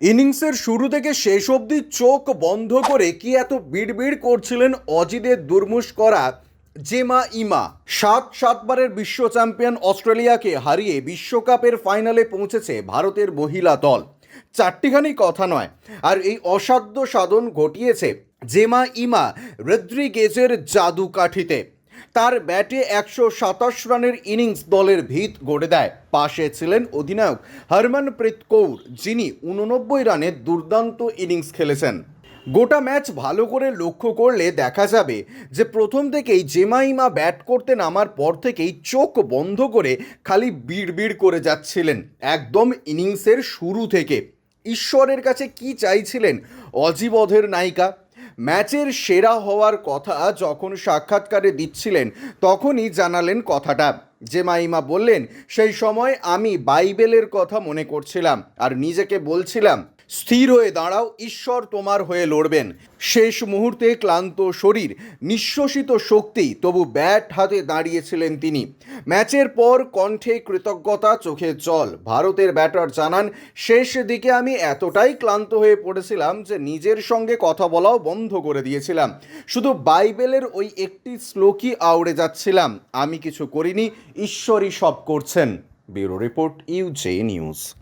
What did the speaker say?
ইনিংসের শুরু থেকে শেষ অবধি চোখ বন্ধ করে কি এত বিড়বিড় করছিলেন অজিদের দুর্মুষ করা জেমা ইমা? সাত সাতবারের বিশ্ব চ্যাম্পিয়ন অস্ট্রেলিয়াকে হারিয়ে বিশ্বকাপের ফাইনালে পৌঁছেছে ভারতের মহিলা দল। চারটিখানি কথা নয়, আর এই অসাধ্য সাধন ঘটিয়েছে জেমা ইমা রদ্রিগেজের জাদু কাঠিতে তার ব্যাটে একশো সাতাশ রানের ইনিংস দলের ভিত গড়ে দেয়। পাশে ছিলেন অধিনায়ক হরমনপ্রীত কৌর, যিনি উননব্বই রানের দুর্দান্ত ইনিংস খেলেছেন। গোটা ম্যাচ ভালো করে লক্ষ্য করলে দেখা যাবে যে প্রথম থেকেই জেমাইমা ব্যাট করতে নামার পর থেকেই চোখ বন্ধ করে খালি বিড়বিড় করে যাচ্ছিলেন একদম ইনিংসের শুরু থেকে। ঈশ্বরের কাছে কি চাইছিলেন? অজিবধের নায়িকা ম্যাচের সেরা হওয়ার কথা যখন সাক্ষাৎকারে দিচ্ছিলেন, তখনই জানালেন কথাটা। যে মাইমা বললেন, সেই সময় আমি বাইবেলের কথা মনে করছিলাম, আর নিজেকে বলছিলাম স্থির হয়ে দাঁড়াও, ঈশ্বর তোমার হয়ে লড়বেন। শেষ মুহূর্তে ক্লান্ত শরীর, নিঃশ্বসিত শক্তি, তবু ব্যাট হাতে দাঁড়িয়েছিলেন তিনি। ম্যাচের পর কণ্ঠে কৃতজ্ঞতা, চোখে জল। ভারতের ব্যাটার জানান, শেষ দিকে আমি এতটাই ক্লান্ত হয়ে পড়েছিলাম যে নিজের সঙ্গে কথা বলাও বন্ধ করে দিয়েছিলাম। শুধু বাইবেলের ওই একটি শ্লোকই আউড়ে যাচ্ছিলাম। আমি কিছু করিনি, ঈশ্বরই সব করছেন। ব্যুরো রিপোর্ট, ইউজে নিউজ।